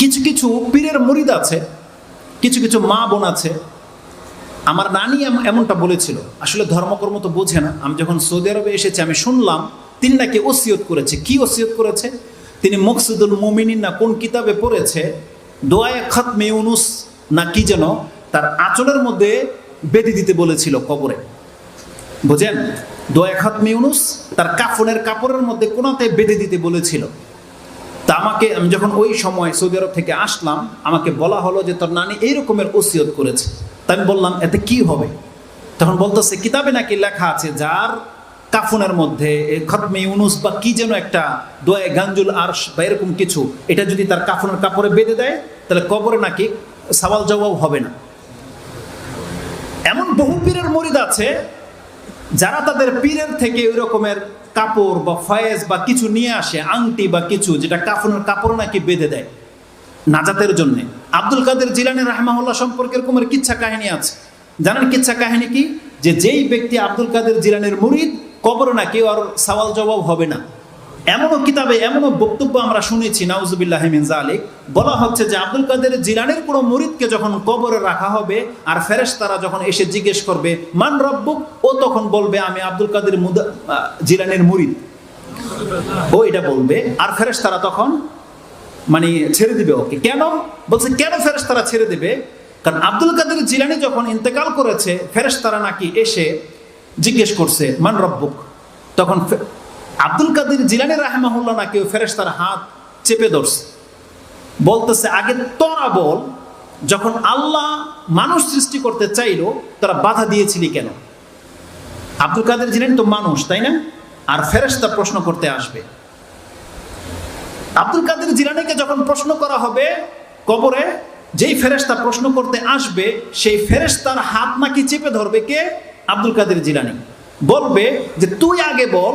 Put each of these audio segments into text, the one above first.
কিছু কিছু পীরের মরিদ আছে, কিছু কিছু মা বোন আছে। আমার নানি এম- এমনটা বলেছিল, আসলে ধর্মকর্ম তো বোঝে না। আমি যখন সৌদি আরবে এসেছি, আমি শুনলাম তিনি নাকি ওসিয়ত করেছে। কি ওসিয়ত করেছে? তিনি মকসুদুল মুমিনিন না কোন কিতাবে পড়েছে? দোয়ায় খাতমে ইউনুস না কি যেন তার আঁচলের মধ্যে বেঁধে দিতে বলেছিল কবরে। বুঝেন? দোয়া খাতমে ইউনুস তার কাফনের কাপড়ের মধ্যে কোনাতে বেঁধে দিতে বলেছিল। তা আমাকে, আমি যখন ওই সময় সৌদি আরব থেকে আসলাম, আমাকে বলা হলো যে তোর নানি এই রকমের ওসিয়ত করেছে। তা আমি বললাম, এতে কি হবে? তখন বলতেছে, কিতাবে নাকি লেখা আছে, যার কাফনের মধ্যে খতমে ইউনুস বা কি যেন একটা দোয়ে গাঞ্জুল আর্শ বা এরকম কিছু, এটা যদি তার কাফনের কাপড়ে বেঁধে দেয়, তাহলে কবরে নাকি সওয়াল জবাব হবে না। এমন বহু পীরের মরিদ আছে, যারা তাদের পীরের থেকে ওই রকমের কাপড় বা ফয়েজ বা কিছু নিয়ে আসে, আংটি বা কিছু, যেটা কাফনের কাপড় নাকি বেঁধে দেয় নাজাতের জন্য। আব্দুল কাদের জিলানি রাহমাহুল্লাহ সম্পর্কে এরকমের কিচ্ছা কাহিনী আছে। জানেন কিচ্ছা কাহিনী কি? যে যেই ব্যক্তি আব্দুল কাদের জিলানের মুরিদ, কবর নাকি আর সওয়াল জবাব হবে না। এমনও কিতাবে এমনও বক্তব্য আমরা শুনেছি, নাউজুবিল্লাহ মিন জালিক বলা হচ্ছে যে আব্দুল কাদের জিলানের কোনো মুরিদকে যখন কবরে রাখা হবে আর ফেরেশতারা যখন এসে জিজ্ঞেস করবে, মান রব্বুক? ও তখন বলবে, আমি আব্দুল কাদের জিলানের মুরিদ। ও এটা বলবে, আর ফেরেশতারা তখন মানে ছেড়ে দিবে ওকে। কেন? বলছে, কেন ফেরেশতারা ছেড়ে দেবে? কারণ আব্দুল কাদের জিলানি যখন ইন্তেকাল করেছে, ফেরেশতারা নাকি এসে জিজ্ঞেস করছে, মান রব্বুক? তখন আব্দুল কাদির জিলানি রাহমাহুল্লাহ নাকি ওই ফেরেশতার হাত চেপে ধরছে। বলতেছে, আগে তোরা বল, যখন আল্লাহ মানুষ সৃষ্টি করতে চাইলো, তারা বাধা দিয়েছিলি কেন? আব্দুল কাদের জিলানি তো মানুষ, তাই না? আর ফেরেশতা প্রশ্ন করতে আসবে। আব্দুল কাদের জিলানিকে যখন প্রশ্ন করা হবে কবরে, যেই ফেরেশতা প্রশ্ন করতে আসবে, সেই ফেরেশতার হাত নাকি চেপে ধরবে কে? আব্দুল কাদের জিলানি। বলবে যে, তুই আগে বল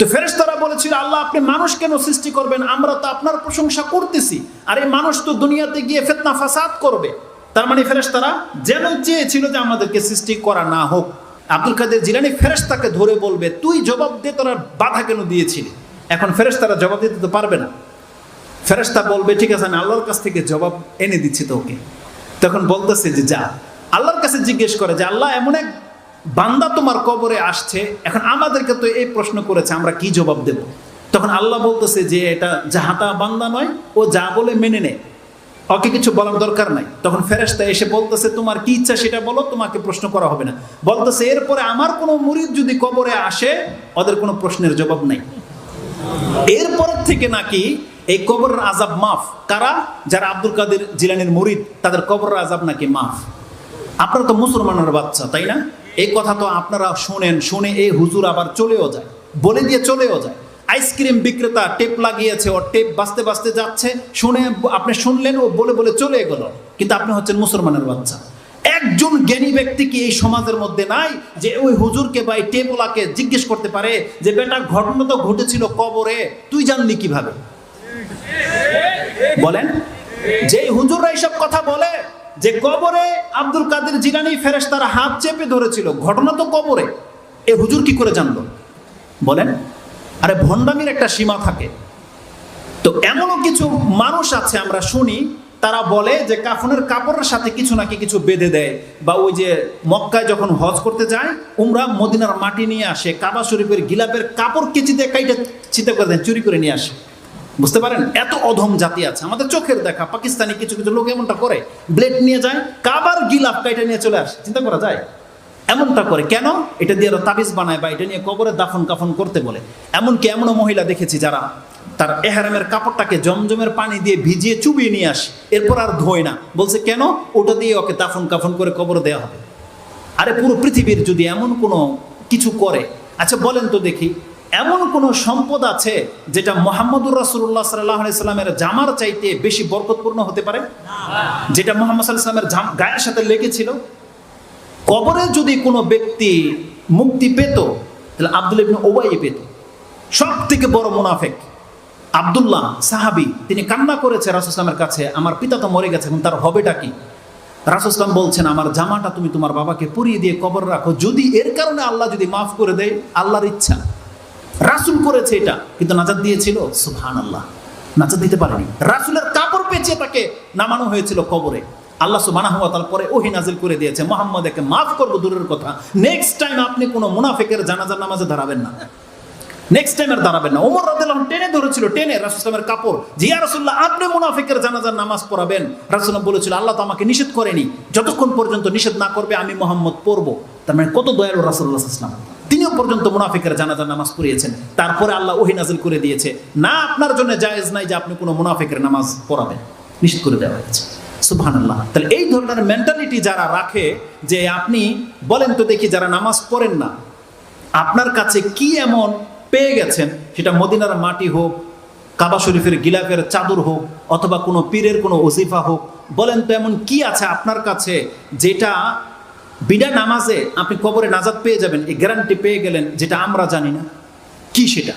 তো ফেরেশতারা বলেছিল, আল্লাহ, আপনি মানুষ কেন সৃষ্টি করবেন? আমরা তো আপনার প্রশংসা করতেছি। আর এই মানুষ তো দুনিয়াতে গিয়ে ফেতনা, ফাসাদ করবে। তার মানে ফেরেশতারা যেন চেয়েছিল যে আমাদেরকে সৃষ্টি করা না হোক। আব্দুল কাদের জিলানি ফেরেশতাকে ধরে বলবে, তুই জবাব দে, তোরা বাধা কেন দিয়েছিলি? এখন ফেরেশতারা জবাব দিতে তো পারবে না। ফেরেশতা বলবে, ঠিক আছে, আমি আল্লাহর কাছ থেকে জবাব এনে দিচ্ছি তোকে। তখন বলতেছে যে, যা। আল্লাহর কাছে জিজ্ঞেস করে যে, আল্লাহ, এমন এক বান্দা তোমার কবরে আসছে, এখন আমাদেরকে তো এই প্রশ্ন করেছে, আমরা কি জবাব দেব? তখন আল্লাহ বলতেছে যে এটা যাহাতা বান্দা নয়, ও যা বলে মেনে নেয় ওকে কিছু বলার দরকার নাই। তখন ফেরেশতা এসে বলতেছে, তোমার কি ইচ্ছা সেটা বলো, তোমাকে প্রশ্ন করা হবে না। বলতেছে, এরপরে আমার কোনো মুরিদ যদি কবরে আসে, ওদের কোনো প্রশ্নের জবাব নাই। এরপর থেকে নাকি এই কবরের আজাব মাফ। কারা? যারা আব্দুল কাদের জিলানির মুরিদ, তাদের কবরের আজাব নাকি মাফ? আপনারা তো মুসলমানের বাচ্চা, তাই না? এই কথা তো আপনারা শুনেন, শুনে এই হুজুর আবার চলেও যায়। বলে দিয়ে চলেও যায়। আইসক্রিম বিক্রেতা টেপ লাগিয়েছে, ও টেপ বাঁচতে বাঁচতে যাচ্ছে, শুনে আপনি শুনলেন ও বলে বলে চলে গেল। কিন্তু আপনি হচ্ছেন মুসলমানের বাচ্চা। একজন জ্ঞানী ব্যক্তি কি এই সমাজের মধ্যে নাই যে ওই হুজুরকে বা এই টেপওয়ালাকে জিজ্ঞেস করতে পারে যে, বেটা, ঘটনা তো ঘটেছিল কবরে, তুই জানলি কীভাবে? বলেন যে হুজুররা এইসব কথা বলে যে কবরে আব্দুল কাদের জিলানি ফেরেশতারা হাত চেপে ধরেছিল। ঘটনা তো কবরে। এ হুজুর কি করে জানলো? বলেন, আরে ভণ্ডামির একটা সীমা থাকে। তো এমনও কিছু মানুষ আছে আমরা শুনি, তারা বলে যে কাফনের কাপড়ের সাথে কিছু নাকি কিছু বেঁধে দেয় বা ওই যে মক্কায় যখন হজ করতে যায়, উমরা মদিনার মাটি নিয়ে আসে, কাবা শরীফের গিলাপের কাপড় কেচি দিয়ে কাইটা চিন্তা করে দেয়, চুরি করে নিয়ে আসে। বুঝতে পারেন? এত অধম জাতি আছে। আমাদের চোখের দেখা, পাকিস্তানি কিছু কিছু লোক এমনটা করে। ব্লেড নিয়ে যায়, কাবার গিলাপ কাইটা নিয়ে চলে আসে। চিন্তা করা যায়? এমনটা করে। কেন? এটা দিয়ে তাবিজ বানায় বা এটা নিয়ে কবরে দাফন কাফন করতে বলে। এমনকি এমনও মহিলা দেখেছি যারা তার এহারামের কাপড়টাকে জমজমের পানি দিয়ে ভিজিয়ে চুবিয়ে নিয়ে আসে। এরপর আর ধোয় না। বলছে, কেন? ওটা দিয়ে ওকে দাফন কাফন করে কবর দেওয়া হবে। আরে পুরো পৃথিবীর যদি এমন কোনো কিছু করে আচ্ছা বলেন তো দেখি। এমন কোন সম্পদ আছে যেটা মোহাম্মদুর রাসুল্লাহ সাল্লাহ সাল্লামের জামার চাইতে বেশি বরকতপূর্ণ হতে পারে? যেটা মোহাম্মদ সাল্লামের গায়ের সাথে লেগেছিল। কবরে যদি কোনো ব্যক্তি মুক্তি পেত, তাহলে আব্দুল ইবনে ওবাই পেত। সব থেকে বড় মুনাফেক আব্দুল্লাহ সাহাবি, তিনি কান্না করেছে রাসুসলামের কাছে, আমার পিতা তো মরে গেছে এখন তার হবেটা কি? রাসুসলাম বলছেন, আমার জামাটা তুমি তোমার বাবাকে পুড়িয়ে দিয়ে কবর রাখো। যদি এর কারণে আল্লাহ যদি মাফ করে দেয়, আল্লাহর ইচ্ছা রাসুল করেছে এটা, কিন্তু নাজাদ দিয়েছিল সুহান আল্লাহ নাজাদ দিতে পারেনি। রাসুলের কাপড় পেঁচিয়ে তাকে নামানো হয়েছিল কবরে। আল্লাহ সুবানা হওয়া তার পরে ওহি নাজিল করে দিয়েছে। মোহাম্মদ, একে মাফ করব, দূরের কথা। নেক্সট টাইম আপনি কোনো মুনাফেকের জানাজার নামাজে দাঁড়াবেন না। নেক্সট টাইম আর দাঁড়াবেন না। ওমর টেনে ধরেছিল, টেনে রাসুলামের কাপড়। জিয়া রাসুল্লাহ আপনি মুনাফিকের জানাজার নামাজ পড়াবেন? বলেছিল, আল্লাহ তো আমাকে নিষেধ করেনি। যতক্ষণ পর্যন্ত নিষেধ না করবে, আমি মোহাম্মদ পড়ব। তার মানে কত দয়ালু রাসুল্লাহ ইসলাম তিনিও পর্যন্ত মুনাফিকের জানাজার নামাজ পড়িয়েছেন। তারপরে আল্লাহ ওহি নাজিল করে দিয়েছে। না আপনার জন্য জায়েজ নাই যে আপনি কোনো মুনাফিকের নামাজ পড়াবেন। নিষেধ করে দেওয়া হয়েছে। সুবহানাল্লাহ। তাহলে এই ধরনের মেন্টালিটি যারা রাখে যে আপনি, বলেন তো দেখি যারা নামাজ পড়েন না, আপনার কাছে কি এমন পেয়ে গেছেন? সেটা মদিনার মাটি হোক, কাবা শরীফের গিলাফের চাদর হোক, অথবা কোনো পীরের কোনো ওজিফা হোক, বলেন তো এমন কি আছে আপনার কাছে যেটা বিনা নামাজে আপনি কবরে নাজাদ পেয়ে যাবেন, এই গ্যারান্টি পেয়ে গেলেন যেটা আমরা জানি না। কি সেটা?